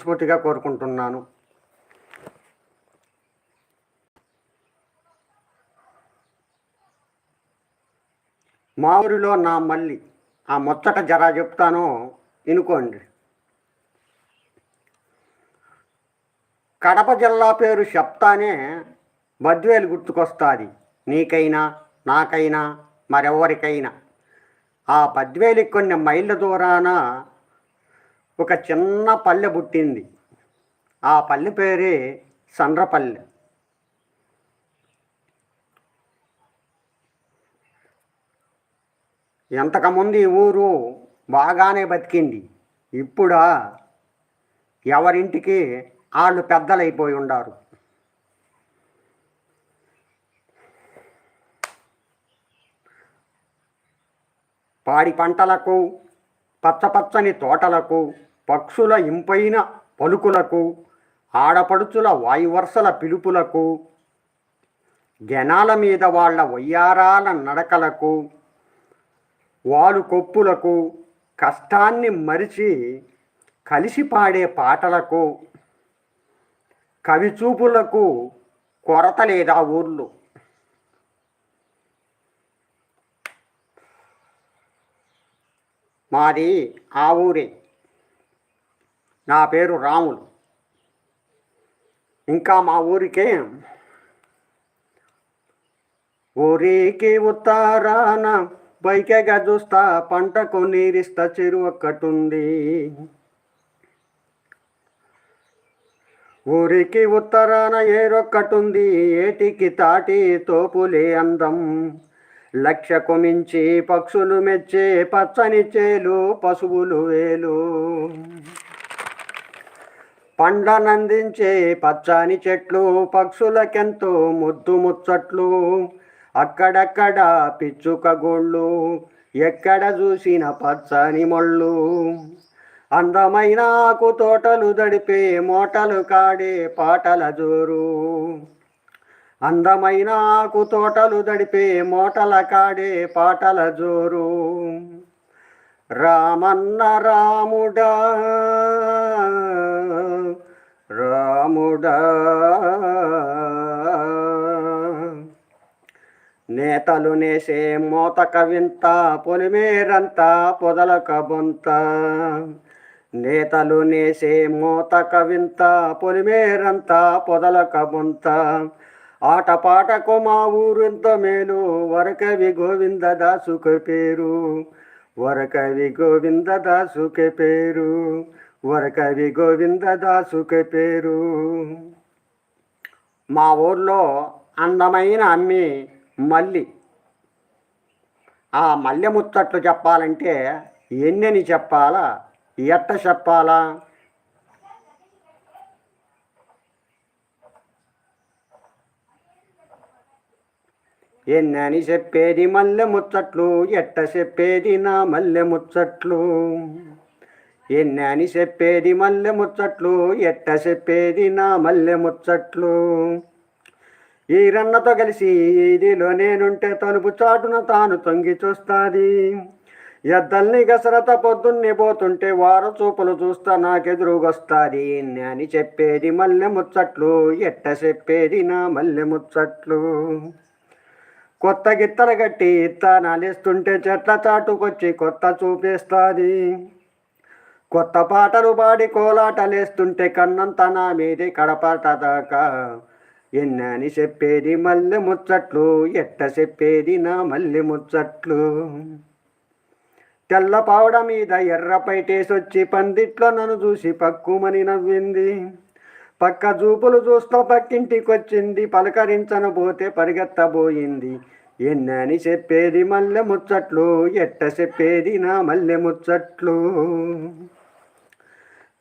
స్ఫూర్తిగా కోరుకుంటున్నాను. మా ఊరిలో నా మళ్ళీ ఆ ముచ్చట జరా చెప్తాను ఇనుకోండి. కడప జిల్లా పేరు చెప్తానే బద్వేలు గుర్తుకొస్తుంది. నీకైనా నాకైనా మరెవరికైనా. ఆ బద్వేలి కొన్ని మైళ్ళ దూరాన ఒక చిన్న పల్లె పుట్టింది. ఆ పల్లె పేరే సండ్రపల్లె. ఎంతకముందు ఈ ఊరు బాగానే బతికింది. ఇప్పుడా ఎవరింటికి వాళ్ళు పెద్దలైపోయి ఉండారు. పాడి పంటలకు పచ్చపచ్చని తోటలకు పక్షుల ఇంపైన పలుకులకు ఆడపడుచుల వాయువర్సల పిలుపులకు జనాల మీద వాళ్ళ వయ్యారాల నడకలకు వాలు కొప్పులకు కష్టాన్ని మరిచి కలిసి పాడే పాటలకు కవిచూపులకు కొరత లేదా ఊర్లో? మాది ఆ ఊరే. నా పేరు రాములు. ఇంకా మా ఊరికే ఊరికి ఉత్తరాన బైకెగా చూస్తా పంటకు నీరిస్తా చెరువు ఒక్కటుంది ఊరికి ఉత్తరాన ఏరొక్కటుంది ఏటికి తాటి తోపులే అందం. లక్షకు మించి పక్షులు మెచ్చే పచ్చని చేలు పశువులు వేలు. పండనందించే పచ్చని చెట్లు పక్షులకెంతో ముద్దు ముచ్చట్లు. అక్కడక్కడ పిచ్చుక గోళ్ళు ఎక్కడ చూసిన పచ్చని మొళ్ళు. అందమైన ఆకు తోటలు దడిపే మోటలు కాడే పాటల జోరు. అందమైన ఆకు తోటలు దడిపే మోటల కాడే పాటల జోరు. రామన్న రాముడా నేతలు నేసే మోతక వింత పొలిమేరంతా పొదలక బొంత. నేతలు నేసే మోతక వింత పొలిమేరంతా పొదలక బొంత. ఆటపాటకు మా ఊరింత మేలు వరకవి గోవింద దాసుక పేరు. వరకవి గోవింద దాసుక పేరు. వరకవి గోవింద దాసుక పేరు. మా ఊర్లో అందమైన అమ్మి మల్లి. ఆ మల్లె ముచ్చట్లు చెప్పాలంటే ఎన్నెని చెప్పాలా? ఎట్ట చెప్పాలా? ఎన్నని చెప్పేది మల్లె ముచ్చట్లు? ఎట్ట చెప్పేది నా మల్లె ముచ్చట్లు? ఎన్నని చెప్పేది మల్లె ముచ్చట్లు ఎట్ట చెప్పేది నా మల్లె ముచ్చట్లు. ఈ రన్నతో కలిసి ఇదిలో నేనుంటే తలుపు చాటున తాను తొంగి చూస్తాది. ఎద్దల్ని గసరత పొద్దున్నే పోతుంటే వార చూపులు చూస్తా నాకెదురుగొస్తాది. అని చెప్పేది మల్లె ముచ్చట్లు ఎట్ట చెప్పేది నా మల్లె ముచ్చట్లు. కొత్త గిత్తలు గట్టి ఇత్తనాలేస్తుంటే చెట్ల చాటుకొచ్చి కొత్త చూపేస్తాది. కొత్త పాటలు పాడి కోలాటలేస్తుంటే కన్నంత నా మీది కడపాట దాకా ఎన్నని చెప్పేది మల్లె ముచ్చట్లు ఎట్ట చెప్పేది నా మల్లె ముచ్చట్లు. తెల్ల పావడ మీద ఎర్ర పైటేసొచ్చి పందిట్లో నన్ను చూసి పక్కుమని నవ్వింది. పక్క చూపులు చూస్తూ పక్కింటికొచ్చింది పలకరించను పోతే పరిగెత్తబోయింది. ఎన్నని చెప్పేది మల్లె ముచ్చట్లు ఎట్ట చెప్పేది నా మల్లె ముచ్చట్లు.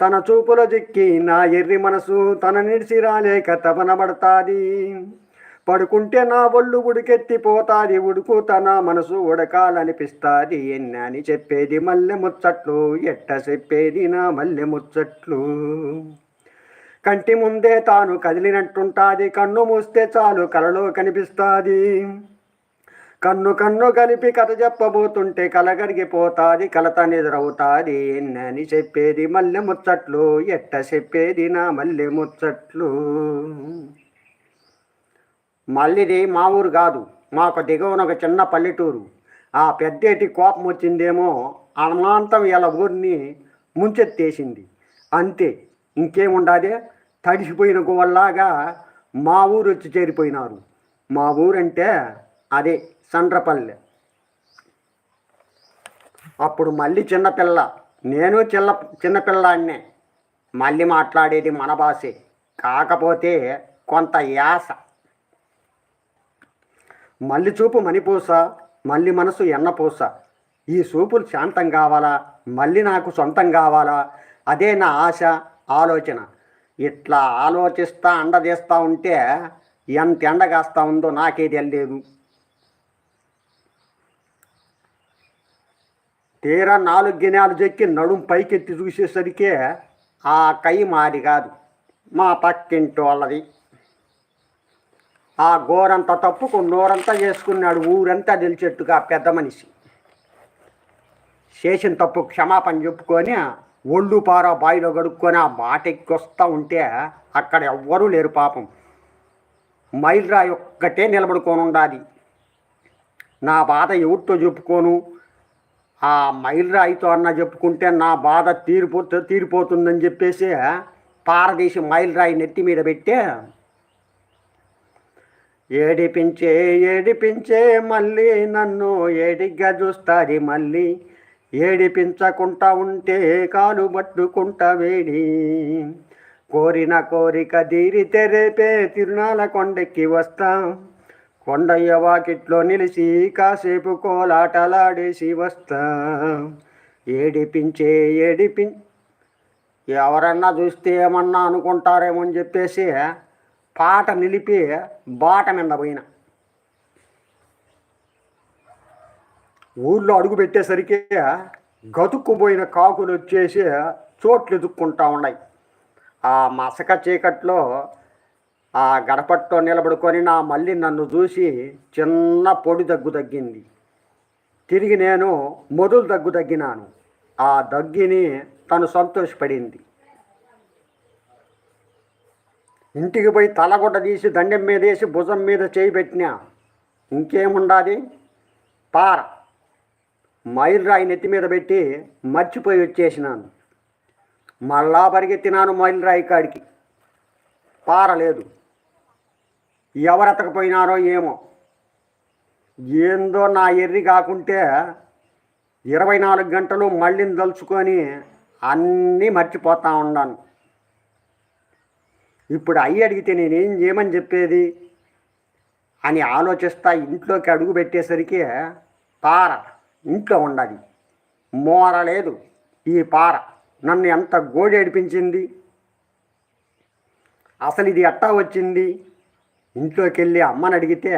తన చూపుల జిక్కి నా ఎర్రి మనసు తన నిడిసి రాలేక తపనబడతాది. పడుకుంటే నా ఒళ్ళు ఉడికెత్తిపోతాది ఉడుకు తన మనసు ఉడకాలనిపిస్తాది. ఎన్నని చెప్పేది మల్లె ముచ్చట్లు ఎట్ట చెప్పేది నా మల్లె ముచ్చట్లు. కంటి ముందే తాను కదిలినట్టుంటాది కన్ను మూస్తే చాలు కలలో కనిపిస్తాది. కన్ను కన్ను కలిపి కథ చెప్పబోతుంటే కలగరిగిపోతాది కలత నిద్రవుతాది ఎన్నని చెప్పేది మల్లె ముచ్చట్లు ఎట్ట చెప్పేది నా మల్లె ముచ్చట్లు. మల్లిది మా ఊరు కాదు మాకు దిగువన ఒక చిన్న పల్లెటూరు. ఆ పెద్దేటి కోపం వచ్చిందేమో అమాంతం ఇలా ఊరిని ముంచెత్తేసింది. అంతే ఇంకేముండాదే? తడిసిపోయిన గోవల్లాగా మా ఊరు వచ్చి చేరిపోయినారు. మా ఊరంటే అదే సండ్రపల్లె అప్పుడు మళ్ళీ చిన్నపిల్ల నేను చిన్న చిన్నపిల్లాన్నే మళ్ళీ మాట్లాడేది మన భాషే. కాకపోతే కొంత యాస. మళ్ళీ చూపు మణిపూస మళ్ళీ మనసు ఎన్నపూస. ఈ చూపులు శాంతం కావాలా? మళ్ళీ నాకు సొంతం కావాలా? అదే నా ఆశ ఆలోచన. ఇట్లా ఆలోచిస్తా అండదీస్తా ఉంటే ఎంత ఎండ కాస్తా ఉందో నాకే తెలియదు తీరా నాలుగు గినాలు చెక్కి నడుం పైకెత్తి చూసేసరికే ఆ కై మాది కాదు మా పక్కింటి వాళ్ళది. ఆ గోరంత తప్పుకు నోరంతా చేసుకున్నాడు ఊరంతా తెలిచేట్టుగా పెద్ద మనిషి. చేసిన తప్పు క్షమాపణ చెప్పుకొని ఒళ్ళు పార బాయిలో గడుక్కొని ఆ మాట ఎక్కొస్తూ ఉంటే అక్కడ ఎవ్వరూ లేరు పాపం. మైల్రాయి ఒక్కటే నిలబడుకొని ఉండాలి. నా బాధ ఎవరితో చెప్పుకోను? ఆ మైలురాయితో అన్న చెప్పుకుంటే నా బాధ తీరిపో తీరిపోతుందని చెప్పేసి పారదీసి మైలురాయి నెత్తి మీద పెట్టే ఏడిపించే ఏడిపించే మళ్ళీ నన్ను ఏడిగ్గా చూస్తాది మళ్ళీ. ఏడిపించకుండా ఉంటే కాలు పట్టుకుంటా వేడి. కోరిన కోరిక తీరితే రేపే తిరునాల కొండెక్కి వస్తా. కొండయ్య వాకిట్లో నిలిచి కాసేపు కోలాటలాడేసి వస్తా ఏడిపించే ఏడిపిం ఎవరన్నా చూస్తే ఏమన్నా అనుకుంటారేమో అని చెప్పేసి పాట నిలిపి బాట మీద పోయిన. ఊళ్ళో అడుగు పెట్టేసరికి గతుక్కుపోయిన కాకులు వచ్చేసి చోట్లు ఎదుక్కుంటా ఉన్నాయి. ఆ మసక చీకట్లో ఆ గడపట్లో నిలబడుకొని నా మళ్ళీ నన్ను చూసి చిన్న పొడి దగ్గు తగ్గింది. తిరిగి నేను మొదలు దగ్గు తగ్గినాను. ఆ దగ్గిని తను సంతోషపడింది. ఇంటికి పోయి తలగుడ్డ తీసి దండెం మీద వేసి భుజం మీద చేయి పెట్టినా ఇంకేముండాది? పార. మైలురాయి నెత్తి మీద పెట్టి మర్చిపోయి వచ్చేసినాను. మళ్ళా పరిగెత్తినాను మైలురాయి కాడికి. పార లేదు. ఎవరెత్తకపోయినారో ఏమో. ఏందో నా ఎర్రి కాకుంటే ఇరవై నాలుగు గంటలు మళ్ళీని దలుచుకొని అన్నీ మర్చిపోతా ఉన్నాను. ఇప్పుడు అయ్యి అడిగితే నేనేం చేయమని చెప్పేది? అని ఆలోచిస్తా ఇంట్లోకి అడుగు పెట్టేసరికి పార ఇంట్లో ఉండాలి మోర లేదు. ఈ పార నన్ను ఎంత గోడేడిపించింది? అసలు ఇది ఎట్టా వచ్చింది? ఇంట్లోకి వెళ్ళి అమ్మని అడిగితే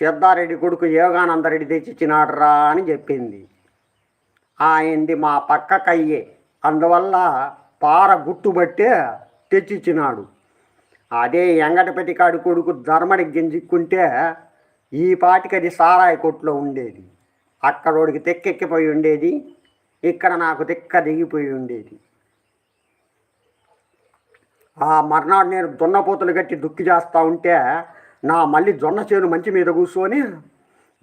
సిద్ధారెడ్డి కొడుకు యోగానందరెడ్డి తెచ్చిచ్చినాడురా అని చెప్పింది. ఆయనది మా పక్క కయ్యే. అందువల్ల పార గుట్టుబట్టే తెచ్చిచ్చినాడు. అదే ఎంగటపతి కాడి కొడుకు ధర్మడి గింజిక్కుంటే ఈ పాటికి అది సారాయి కొట్లో ఉండేది అక్కడోడికి తెక్కెక్కిపోయి ఉండేది. ఇక్కడ నాకు తెక్క దిగిపోయి ఉండేది. ఆ మర్నాడు నేను దున్నపోతులు కట్టి దుక్కి చేస్తూ ఉంటే నా మళ్ళీ జొన్న చేను మంచి మీద కూర్చొని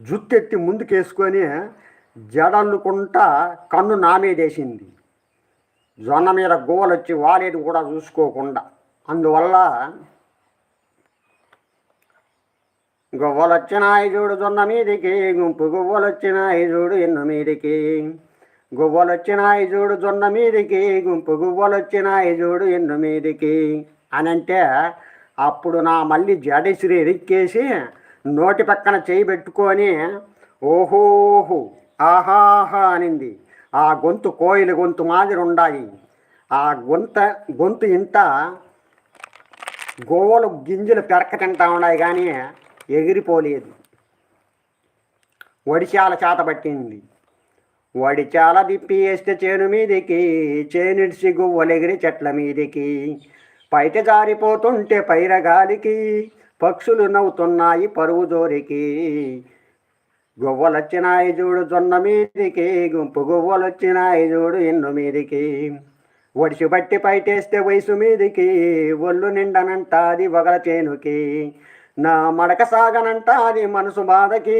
జుత్తెత్తి ముందుకేసుకొని జడల్లుకుంటా కన్ను నా మీదేసింది. జొన్న మీద గువ్వలు వచ్చి వాడేది కూడా చూసుకోకుండా. అందువల్ల గువ్వలు వచ్చినాయి చూడు జొన్న మీదికి గుంపు గువ్వలు వచ్చినాయి చూడు ఎన్ను మీదకి. గువ్వలొచ్చినాయి చూడు జొన్న మీదికి గుంపు గువ్వలొచ్చినాయి చూడు ఎన్ను మీదికి అని అంటే అప్పుడు నా మళ్ళీ జడశ్రీ ఎరిక్కేసి నోటి పక్కన చేయి పెట్టుకొని ఓహోహో ఆహాహా అనింది. ఆ గొంతు కోయిల గొంతు మాదిరి ఉండాలి ఆ గొంత గొంతు ఇంత గోవలు గింజలు పెరక తింటా ఉన్నాయి కానీ ఎగిరిపోలేదు. ఒడిశాల చేత పట్టింది. వడిచాల దిప్పి వేస్తే చేను మీదికి చేనిడిసి గువ్వలెగిరి చెట్ల మీదికి. పైట జారిపోతుంటే పైరగాలికి పక్షులు నవ్వుతున్నాయి పరువు జోరికి. గువ్వలొచ్చినాయి చూడు జొన్న మీదికి గుంపు గువ్వలొచ్చినాయి చూడు ఎన్ను మీదికి. ఒడిసి బట్టి పైటేస్తే వయసు మీదికి ఒళ్ళు నిండనంటాది వగల చేనుకి. నా మడక సాగనంటాది మనసు బాధకి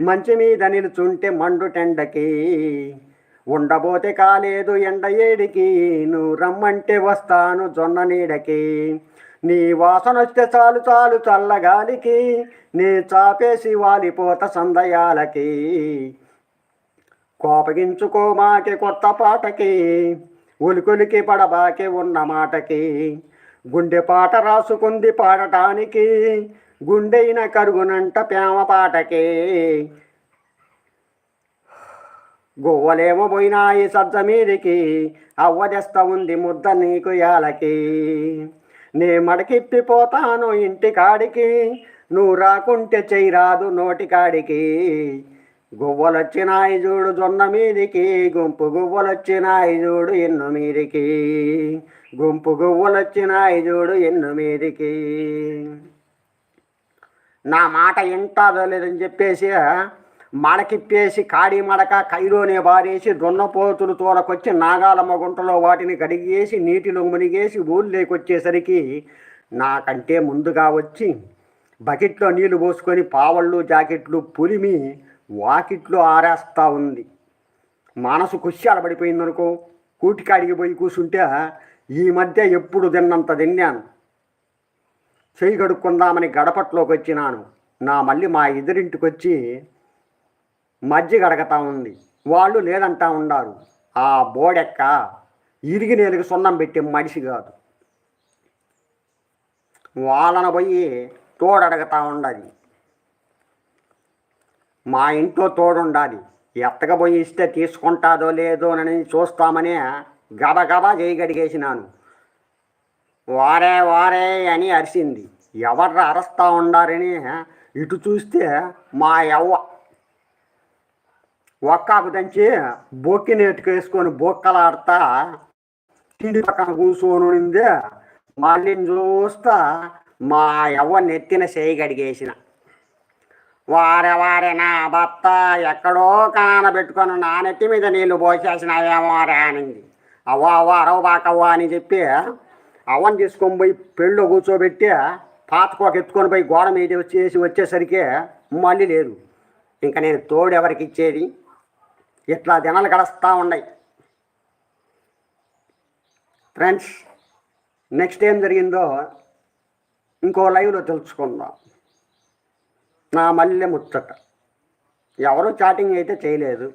మంచి మీద నిలుచుంటే మండు టెండకి ఉండబోతే కాలేదు ఎండ ఏడికి నువ్వు రమ్మంటే వస్తాను జొన్న నీడకి. నీ వాసన వస్తే చాలు చాలు చల్లగాలికి నీ చాపేసి వాలిపోత సందయాలకి. కోపగించుకో మాకే కొత్త పాటకి ఉలికులికి పడబాకే ఉన్న మాటకి. గుండె పాట రాసుకుంది పాడటానికి గుండెయిన కరుగునంట ప్రేమపాటకే గువ్వలేమో పోయినాయి సజ్జ మీదికి అవ్వదెస్త ఉంది ముద్ద నీకు యాలకి. నే మడకిప్పిపోతాను ఇంటి కాడికి నువ్వు రాకుంటే చెయ్యరాదు నోటి కాడికి గువ్వలొచ్చినాయి చూడు జొన్న మీదికి గుంపు గువ్వలొచ్చినాయి చూడు ఎన్ను మీదికి. గుంపు గువ్వలొచ్చినాయి చూడు ఎన్ను మీదికి. నా మాట ఇంటాదో లేదని చెప్పేసి మడకిప్పేసి కాడి మడక కైలోనే బారేసి దున్నపోతులు తోలకొచ్చి నాగాలమ్మ గుంటలో వాటిని కడిగేసి నీటిలో మునిగేసి ఊళ్ళేకొచ్చేసరికి నాకంటే ముందుగా వచ్చి బకెట్లో నీళ్ళు పోసుకొని పావళ్ళు జాకెట్లు పులిమి వాకిట్లో ఆరేస్తూ ఉంది. మనసు కుశ్యాలు పడిపోయిందనుకో కూటికాడికి పోయి కూర్చుంటే ఈ మధ్య ఎప్పుడు తిన్నంత తిన్నాను. చేయి గడుక్కుందామని గడపట్లోకి వచ్చినాను. నా మళ్ళీ మా ఎదురింటికి వచ్చి మజ్జిగ గడగతా ఉంది. వాళ్ళు లేదంటా ఉండారు. ఆ బోడెక్క ఇరిగి నేలకు సున్నం పెట్టే మనిషి కాదు. వాళ్ళను పోయి తోడడగతా ఉండాలి. మా ఇంట్లో తోడుండాలి. ఎత్తకపోయి ఇస్తే తీసుకుంటాదో లేదో అని చూస్తామనే గబగబా చేయగడిగేసినాను వారే వారే అని అరిసింది. ఎవరు అరస్తా ఉండారని ఇటు చూస్తే మా యవ్వ. ఒక్కాకు దంచి బొక్కి నేటుకేసుకొని బొక్కలాడతా తిండి పక్కన కూర్చొని మళ్ళీ చూస్తా మా యవ్వ నెత్తిన చేయగడిగేసిన వారే వారే నా భర్త ఎక్కడో కానబెట్టుకొని నా నెత్తి మీద నీళ్ళు పోసేసినాయేమో రే అనింది. అవ్వ అవ్వ అరవ బాకవ్వ అని చెప్పి అవన్ తీసుకొని పోయి పెళ్ళిలో కూర్చోబెట్టి పాతకోక ఎత్తుకొని పోయి గోడ మీద వచ్చేసి వచ్చేసరికి మళ్ళీ లేదు. ఇంకా నేను తోడు ఎవరికి ఇచ్చేది? ఇట్లా దినాలు గడుస్తూ ఉన్నాయి. ఫ్రెండ్స్ నెక్స్ట్ ఏం జరిగిందో ఇంకో లైవ్లో తెలుసుకుందాం. నా మల్లె ముచ్చట. ఎవరు చాటింగ్ అయితే చేయలేదు.